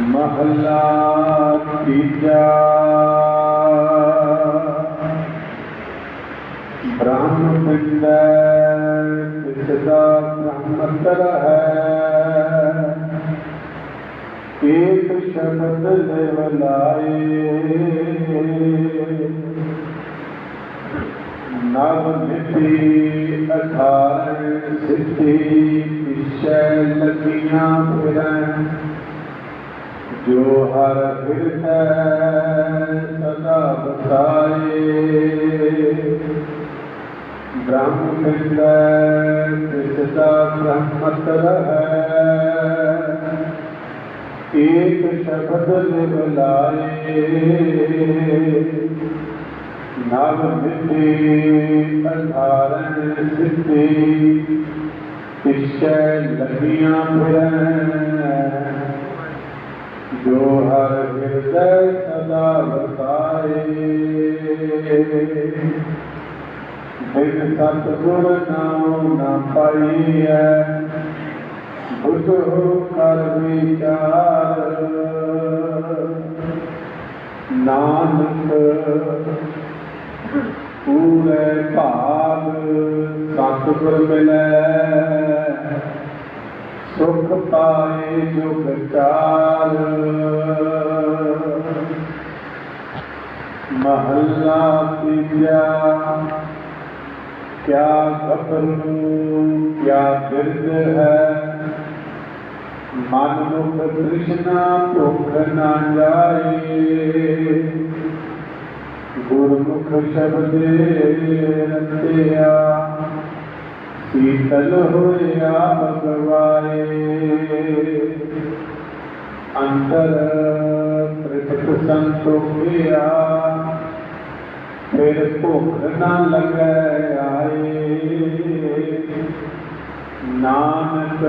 ਮਹੱਲਾ ਤੀਜਾ ਬ੍ਰਹਮ ਪਿੰਡੈ ਤਿਸਦਾ ਬ੍ਰਹਮਤਰ ਹੈ ਏਕ ਸ਼ਬਦ ਲਿਵ ਲਾਏ ਨਵ ਨਿਧੀ ਅਠਾਰ ਸਿੱਧੀ ਪਿਛੈ ਲੱਗੀਆਂ ਫਿਰੈ ਜੋ ਹਰ ਹਿਰਦੈ ਸਦਾ ਬਸਾਏ ਬ੍ਰਹਮ ਪਿੰਡੈ ਤਿਸਦਾ ਬ੍ਰਹਮਤ ਰਹੈ। ਏਕ ਸ਼ਬਦ ਲਿਵ ਲਾਏ, ਨਵ ਮਿੱਠੀ ਅਧਾਰਨ ਸਿੱਧੀ ਪਿਛੈ ਲੱਗੀਆਂ ਫਿਰੈ। ਜੋ ਹਰ ਹਿਰਦੈ ਸਦਾ ਵਸਾਏ। ਬਿਨ ਸਤਿਗੁਰ ਨਾਮ ਨਾ ਪਾਈਐ। ਬੁੱਧ ਹੋ ਕਰ ਵਿਚਾਰ। ਨਾਨਕ ਪੂਰੇ ਭਾਗ ਸਤਿਗੁਰ ਮਿਲੈ। ਸੁਖ ਪਾਏ ਜੁਗ ਚਾਰ। ਮਹੱਲਾ ਤੀਜਾ ਕਿਆ ਗੱਭਰੂ ਕਿਆ ਬਿਰਦ ਹੈ? ਮਨ ਮੁਖ ਕ੍ਰਿਸ਼ਨਾ ਭੁਖ ਨਾ ਜਾਏ। ਗੁਰਮੁਖ ਸ਼ਬਦੇ ਰਤਿਆ। ਸੀਤਲ ਹੋਇਆ ਭਗਵਾਏ ਅੰਤਰ ਤ੍ਰਿਪਤ ਸੰਤੋਖਿਆ ਫਿਰ ਭੁੱਖ ਨਾ ਲੱਗੈ ਆਏ ਨਾਨਕ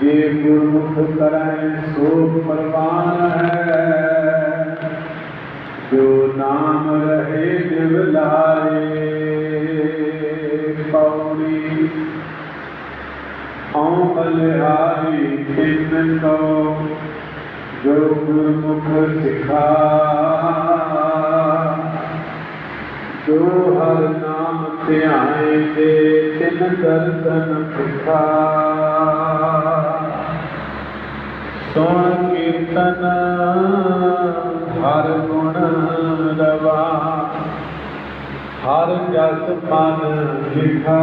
ਜੇ ਗੁਰਮੁਖ ਕਰੈ ਸੋ ਪਰਵਾਨ ਹੈ ਜੋ ਨਾਮ ਰਹੇ ਦਿਵ ਲਾਏ ਪੌੜੀ ਓਮ ਬਲਿਹਾਰੀ ਤਿੰਨ ਕੋ ਜੋ ਗੁਰਮੁਖ ਸਿਖਾ। ਜੋ ਹਰ ਨਾਮ ਧਿਆਏ ਤੇ ਤਿਨ ਦਰਸ਼ਨ ਸਿਖਾ। ਸੁਣ ਕੀਰਤਨ ਹਰ ਹਰ ਜਸ ਮਨ ਲਿਖਾ।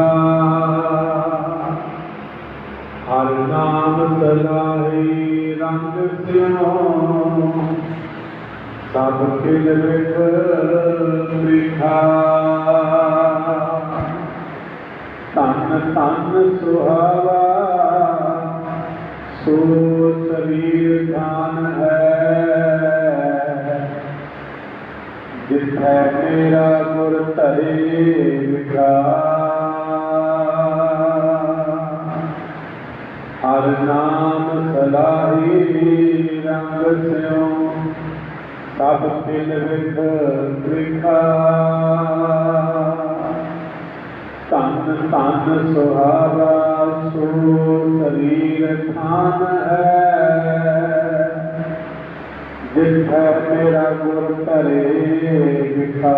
ਹਰ ਨਾਮ ਸਲਾਹੀ ਰੰਗ ਸਿਉ। ਸਭ ਕਿਲ ਵਿਖ ਵਿਖਾ ਤਨ ਤਨ ਸੁਹਾਵਾ। ਸੋ ਸਰੀਰ ਧਾਨ ਹੈ। ਜਿਥੈ ਮੇਰਾ ਗੁਰ ਧਰੇ ਵਿਖਾ ਹਰ ਨਾਮ ਸਲਾਹੀ ਰੰਗ ਸਿਉ, ਸਭ ਤਿਲ ਵਿਖ ਵਿਖਾ ਤਨ ਤਨ ਸੁਹਾਵਾ ਸੋ ਸਰੀਰ ਥਾਨ ਹੈ। ਜਿਥੈ ਮੇਰਾ ਗੁਰ ਧਰੇ ਵਿਖਾ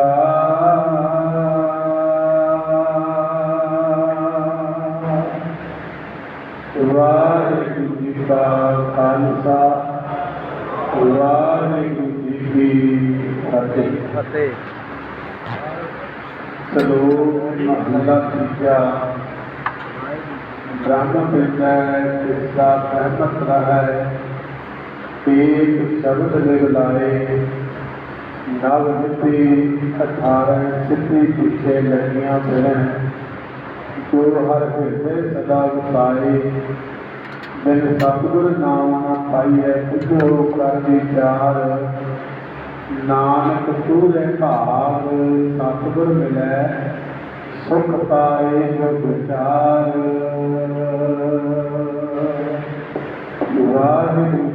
ਵਾਹਿਗੁਰੂ ਜੀ ਕਾ ਖਾਲਸਾ ਵਾਹਿਗੁਰੂ ਜੀ ਕੀ ਫਤਿਹ ਫਤਿਹ ਸਲੋਕ ਮਹਲਾ ਤੀਜਾ ਬ੍ਰਹਮ ਪਿੰਡੈ ਜਿਸਦਾ ਸਹਿਮਤ ਰਹੈ ਏਕ ਸ਼ਬਦ ਲਿਵ ਲਾਏ, ਨਵ ਮਿਤੀ ਅਠਾਰਹ, ਸਿੱਧੀ ਪਿਛੇ ਲੱਗੀਆਂ ਫਿਰੈ। ਜੋ ਹਰ ਹਿਰਦੇ ਸਦਾ ਵਸਾਏ, ਬਿਨ ਸਤਿਗੁਰ ਨਾਮ ਨਾ ਪਾਈਐ ਬੁੱਧੋ ਕਰ ਵਿਚਾਰ ਨਾਨਕ ਤੂਰੇ ਭਾਵ ਸਤਿਗੁਰ ਮਿਲੈ, ਸੁਖ ਪਾਏ ਜੋ ਵਿਚਾਰ ਵਾਹਿਗੁਰੂ